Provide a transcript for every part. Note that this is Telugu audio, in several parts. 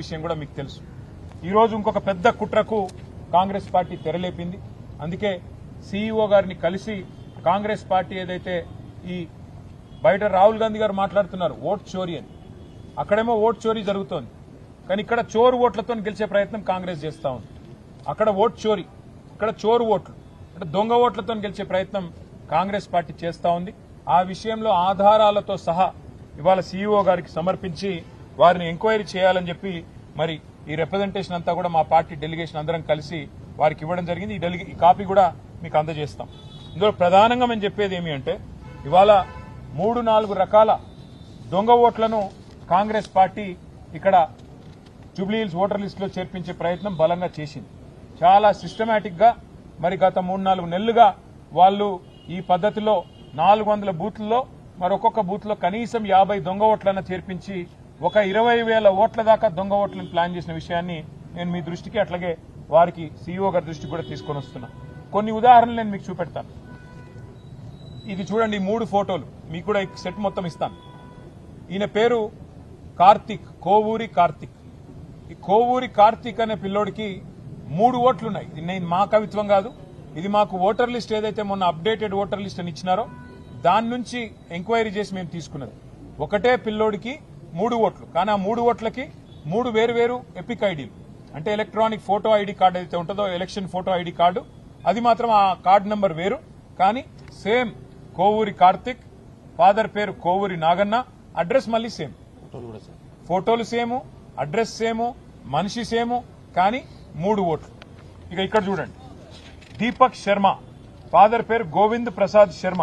విషయం కూడా మీకు తెలుసు. ఈరోజు ఇంకొక పెద్ద కుట్రకు కాంగ్రెస్ పార్టీ తెరలేపింది. అందుకే సీఈఓ గారిని కలిసి కాంగ్రెస్ పార్టీ ఏదైతే ఈ బయట రాహుల్ గాంధీ గారు మాట్లాడుతున్నారు ఓట్ చోరీ అని. అక్కడేమో ఓట్ చోరీ జరుగుతోంది. కానీ ఇక్కడ చోరు ఓట్లతో గెలిచే ప్రయత్నం కాంగ్రెస్ చేస్తా ఉంది. అక్కడ ఓట్ చోరీ ఇక్కడ చోరు ఓట్లు అంటే దొంగ ఓట్లతో గెలిచే ప్రయత్నం కాంగ్రెస్ పార్టీ చేస్తా ఉంది. ఆ విషయంలో ఆధారాలతో సహా ఇవాళ సీఈఓ గారికి సమర్పించి వారిని ఎంక్వైరీ చేయాలని చెప్పి మరి ఈ రిప్రజెంటేషన్ అంతా కూడా మా పార్టీ డెలిగేషన్ అందరం కలిసి వారికి ఇవ్వడం జరిగింది. ఈ డెలిగే ఈ కాపీ కూడా మీకు అందజేస్తాం. ఇందులో ప్రధానంగా మేము చెప్పేది ఏమి అంటే ఇవాళ మూడు నాలుగు రకాల దొంగ ఓట్లను కాంగ్రెస్ పార్టీ ఇక్కడ జూబ్లీహిల్స్ ఓటర్ లిస్టులో చేర్పించే ప్రయత్నం బలంగా చేసింది. చాలా సిస్టమేటిక్గా మరి గత మూడు నాలుగు నెలలుగా వాళ్ళు ఈ పద్ధతిలో నాలుగు వందల బూత్లలో మరి ఒక్కొక్క కనీసం యాభై దొంగ ఓట్లను చేర్పించి ఒక ఇరవై వేల ఓట్ల దాకా దొంగ ఓట్లను ప్లాన్ చేసిన విషయాన్ని నేను మీ దృష్టికి అట్లాగే వారికి సీఈఓ గారి దృష్టికి కూడా తీసుకొని వస్తున్నా. కొన్ని ఉదాహరణలు నేను మీకు చూపెడతాను. ఇది చూడండి ఈ మూడు ఫోటోలు. మీకు కూడా ఈ సెట్ మొత్తం ఇస్తాను. ఈయన పేరు కార్తిక్ కోవూరి కార్తిక్. ఈ కోవూరి కార్తిక్ అనే పిల్లోడికి మూడు ఓట్లు ఉన్నాయి ఇది నేను మా కవిత్వం కాదు. ఇది మాకు ఓటర్ లిస్ట్ ఏదైతే మొన్న అప్డేటెడ్ ఓటర్ లిస్ట్ అని ఇచ్చినారో దాని నుంచి ఎంక్వైరీ చేసి మేము తీసుకున్నది. ఒకటే పిల్లోడికి మూడు ఓట్లు. కానీ ఆ మూడు ఓట్లకి మూడు వేరు వేరు ఎపిక్ ఐడీలు. అంటే ఎలక్ట్రానిక్ ఫోటో ఐడి కార్డు అయితే ఉంటుందో ఎలక్షన్ ఫోటో ఐడి కార్డు అది మాత్రం ఆ కార్డు నంబర్ వేరు. కానీ సేమ్ కోవూరి కార్తిక్ ఫాదర్ పేరు కోవూరి నాగన్న అడ్రస్ మళ్ళీ సేమ్. ఫోటోలు సేము అడ్రస్ సేము మనిషి సేము కానీ మూడు ఓట్లు. ఇక ఇక్కడ చూడండి. దీపక్ శర్మ ఫాదర్ పేరు గోవింద్ ప్రసాద్ శర్మ.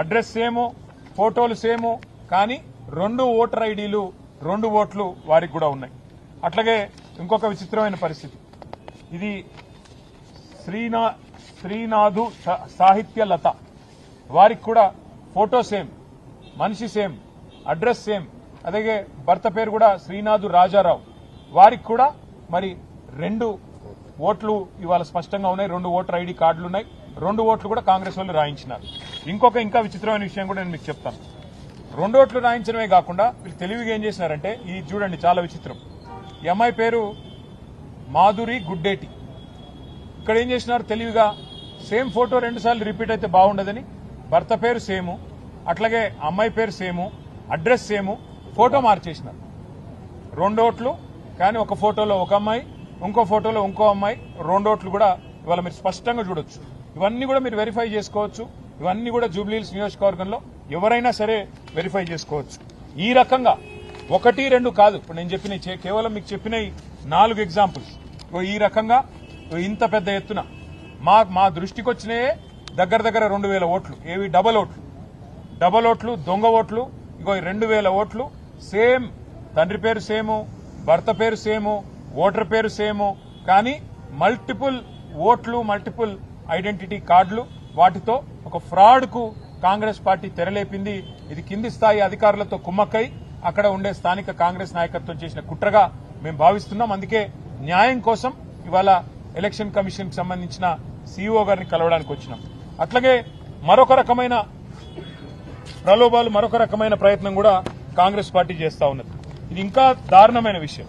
అడ్రస్ సేము ఫోటోలు సేము కానీ రెండు ఓటర్ ఐడీలు రెండు ఓట్లు వారికి కూడా ఉన్నాయి. అట్లాగే ఇంకొక విచిత్రమైన పరిస్థితి. ఇది శ్రీనా శ్రీనాథు సా- సాహిత్య లత. వారికి కూడా ఫోటో సేమ్ మనిషి సేమ్ అడ్రస్ సేమ్. అలాగే భర్త పేరు కూడా శ్రీనాథు రాజారావు. వారికి కూడా మరి రెండు ఓట్లు ఇవాళ స్పష్టంగా ఉన్నాయి. రెండు ఓటర్ ఐడి కార్డులు ఉన్నాయి. రెండు ఓట్లు కూడా కాంగ్రెస్ వాళ్ళు రాయించినారు. ఇంకొక ఇంకా విచిత్రమైన విషయం కూడా నేను మీకు చెప్తాను. రెండోట్లు రాయించడమే కాకుండా వీళ్ళు తెలివిగా ఏం చేసినారంటే ఇది చూడండి చాలా విచిత్రం. ఈ అమ్మాయి పేరు మాధురి గుడ్డేటి. ఇక్కడ ఏం చేసినారు తెలివిగా? సేమ్ ఫోటో రెండు సార్లు రిపీట్ అయితే బాగుండదని. భర్త పేరు సేము అట్లాగే అమ్మాయి పేరు సేము అడ్రస్ సేము ఫోటో మార్చేసినారు. రెండోట్లు కానీ ఒక ఫోటోలో ఒక అమ్మాయి ఇంకో ఫోటోలో ఇంకో అమ్మాయి రెండోట్లు కూడా ఇవాళ మీరు స్పష్టంగా చూడొచ్చు. ఇవన్నీ కూడా మీరు వెరిఫై చేసుకోవచ్చు. ఇవన్నీ కూడా జూబ్లీహిల్స్ నియోజకవర్గంలో ఎవరైనా సరే వెరిఫై చేసుకోవచ్చు. ఈ రకంగా ఒకటి రెండు కాదు. ఇప్పుడు నేను చెప్పిన చే- కేవలం మీకు చెప్పిన నాలుగు ఎగ్జాంపుల్స్ ఇగో ఈ రకంగా ఇంత పెద్ద ఎత్తున మా మా దృష్టికి వచ్చినాయే దగ్గర దగ్గర రెండు వేల ఓట్లు. ఏవి? డబల్ ఓట్లు. డబల్ ఓట్లు దొంగ ఓట్లు ఇగో రెండు వేల ఓట్లు సేమ్ తండ్రి పేరు సేము భర్త పేరు సేము ఓటర్ పేరు సేము కానీ మల్టిపుల్ ఓట్లు మల్టిపుల్ ఐడెంటిటీ కార్డులు వాటితో ఒక ఫ్రాడ్కు కాంగ్రెస్ పార్టీ తెరలేపింది. ఇది కింది స్థాయి అధికారులతో కుమ్మక్కై. అక్కడ ఉండే స్థానిక కాంగ్రెస్ నాయకత్వం చేసిన కుట్రగా మేము భావిస్తున్నాం. అందుకే న్యాయం కోసం ఇవాళ ఎలక్షన్ కమిషన్ సంబంధించిన సీఈఓ గారిని కలవడానికి వచ్చినాం. అట్లాగే మరొక రకమైన ప్రలోభాలు మరొక రకమైన ప్రయత్నం కూడా కాంగ్రెస్ పార్టీ చేస్తా ఉన్నది. ఇది ఇంకా దారుణమైన విషయం.